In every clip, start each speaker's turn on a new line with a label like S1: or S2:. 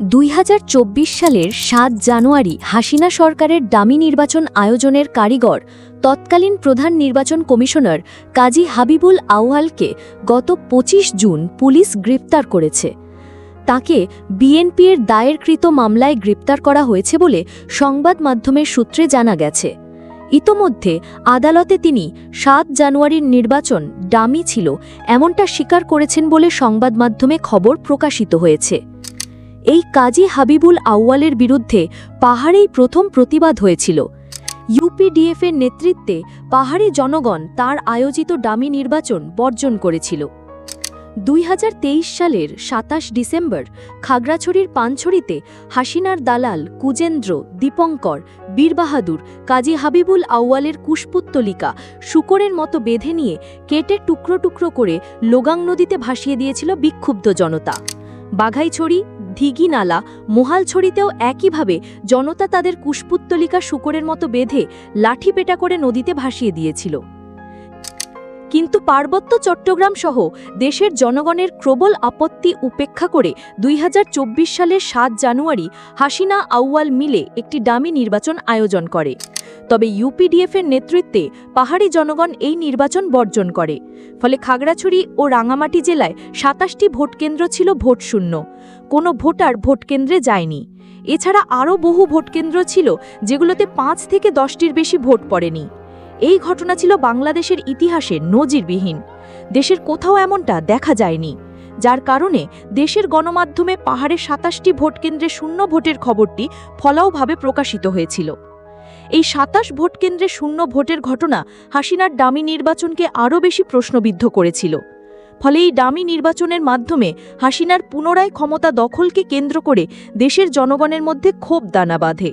S1: দুই হাজার চব্বিশ সালের সাত জানুয়ারি হাসিনা সরকারের দামি নির্বাচন আয়োজনের কারিগর, তৎকালীন প্রধান নির্বাচন কমিশনার কাজী হাবিবুল আউয়ালকে গত ২৫ জুন পুলিশ গ্রেপ্তার করেছে। তাকে বিএনপির দায়েরকৃত মামলায় গ্রেপ্তার করা হয়েছে বলে সংবাদ মাধ্যমের সূত্রে জানা গেছে। ইতোমধ্যে আদালতে তিনি সাত জানুয়ারির নির্বাচন ডামি ছিল এমনটা স্বীকার করেছেন বলে সংবাদ মাধ্যমে খবর প্রকাশিত হয়েছে। এই কাজী হাবিবুল আউয়ালের বিরুদ্ধে পাহাড়েই প্রথম প্রতিবাদ হয়েছিল। ইউপিডিএফের নেতৃত্বে পাহাড়ি জনগণ তার আয়োজিত ডামি নির্বাচন বর্জন করেছিল। দুই হাজার তেইশ সালের সাতাশ ডিসেম্বর খাগড়াছড়ির পানছড়িতে হাসিনার দালাল কুজেন্দ্র দীপঙ্কর বীরবাহাদুর, কাজী হাবিবুল আউয়ালের কুশপুত্তলিকা শুকরের মতো বেঁধে নিয়ে কেটে টুকরো টুকরো করে লোগাং নদীতে ভাসিয়ে দিয়েছিল বিক্ষুব্ধ জনতা। বাঘাইছড়ি ধিগিনালা মোহালছড়িতেও একইভাবে জনতা তাদের কুশপুত্তলিকা শুকরের মতো বেঁধে লাঠি পেটা করে নদীতে ভাসিয়ে দিয়েছিল। কিন্তু পার্বত্য চট্টগ্রাম সহ দেশের জনগণের প্রবল আপত্তি উপেক্ষা করে দুই হাজার চব্বিশ সালের সাত জানুয়ারি হাসিনা আউয়াল মিলে একটি ডামি নির্বাচন আয়োজন করে। তবে ইউপিডিএফের নেতৃত্বে পাহাড়ি জনগণ এই নির্বাচন বর্জন করে। ফলে খাগড়াছড়ি ও রাঙামাটি জেলায় সাতাশটি ভোটকেন্দ্র ছিল ভোটশূন্য কোনো ভোটার ভোটকেন্দ্রে যায়নি। এছাড়া আরও বহু ভোটকেন্দ্র ছিল যেগুলোতে পাঁচ থেকে দশটির বেশি ভোট পড়েনি। এই ঘটনা ছিল বাংলাদেশের ইতিহাসে নজিরবিহীন। দেশের কোথাও এমনটা দেখা যায়নি, যার কারণে দেশের গণমাধ্যমে পাহাড়ে সাতাশটি ভোটকেন্দ্রে শূন্য ভোটের খবরটি ফলাওভাবে প্রকাশিত হয়েছিল। এই সাতাশ ভোট কেন্দ্রে শূন্য ভোটের ঘটনা হাসিনার ডামি নির্বাচনকে আরও বেশি প্রশ্নবিদ্ধ করেছিল। ফলে এই ডামি নির্বাচনের মাধ্যমে হাসিনার পুনরায় ক্ষমতা দখলকে কেন্দ্র করে দেশের জনগণের মধ্যে ক্ষোভ দানা বাঁধে।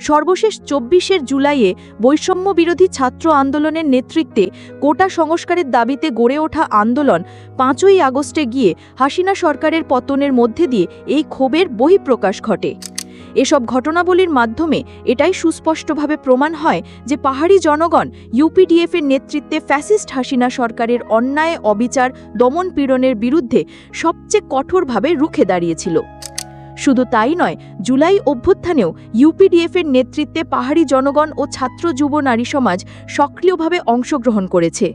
S1: সর্বশেষ চব্বিশের জুলাইয়ে বৈষম্য বিরোধী ছাত্র আন্দোলনের নেতৃত্বে কোটা সংস্কারের দাবিতে গড়ে ওঠা আন্দোলন পাঁচই আগস্টে গিয়ে হাসিনা সরকারের পতনের মধ্যে দিয়ে এই ক্ষোভের বহিঃপ্রকাশ ঘটে। এসব ঘটনাবলীর মাধ্যমে এটাই সুস্পষ্টভাবে প্রমাণ হয় যে পাহাড়ি জনগণ ইউপিডিএফ এর নেতৃত্বে ফ্যাসিস্ট হাসিনা সরকারের অন্যায়, অবিচার, দমন পীড়নের বিরুদ্ধে সবচেয়ে কঠোরভাবে রুখে দাঁড়িয়েছিল। শুধু তাই নয়, জুলাই অভ্যুত্থানেও ইউপিডিএফের নেতৃত্বে পাহাড়ি জনগণ ও ছাত্র যুব নারী সমাজ সক্রিয়ভাবে অংশগ্রহণ করেছে।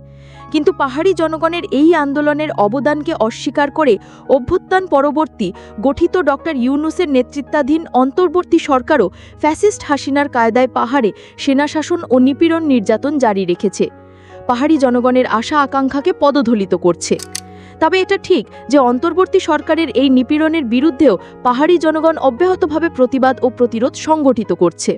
S1: কিন্তু পাহাড়ি জনগণের এই আন্দোলনের অবদানকে অস্বীকার করে অভ্যুত্থান পরবর্তী গঠিত ডক্টর ইউনুসের নেতৃত্বাধীন অন্তর্বর্তী সরকারও ফ্যাসিস্ট হাসিনার কায়দায় পাহাড়ে সেনাশাসন ও নিপীড়ন নির্যাতন জারি রেখেছে। পাহাড়ি জনগণের আশা আকাঙ্ক্ষাকে পদধলিত করছে। তবে এটা ঠিক যে অন্তর্বর্তী সরকারের এই নিপীড়নের বিরুদ্ধেও পাহাড়ি জনগণ অব্যাহতভাবে প্রতিবাদ ও প্রতিরোধ সংগঠিত করছে।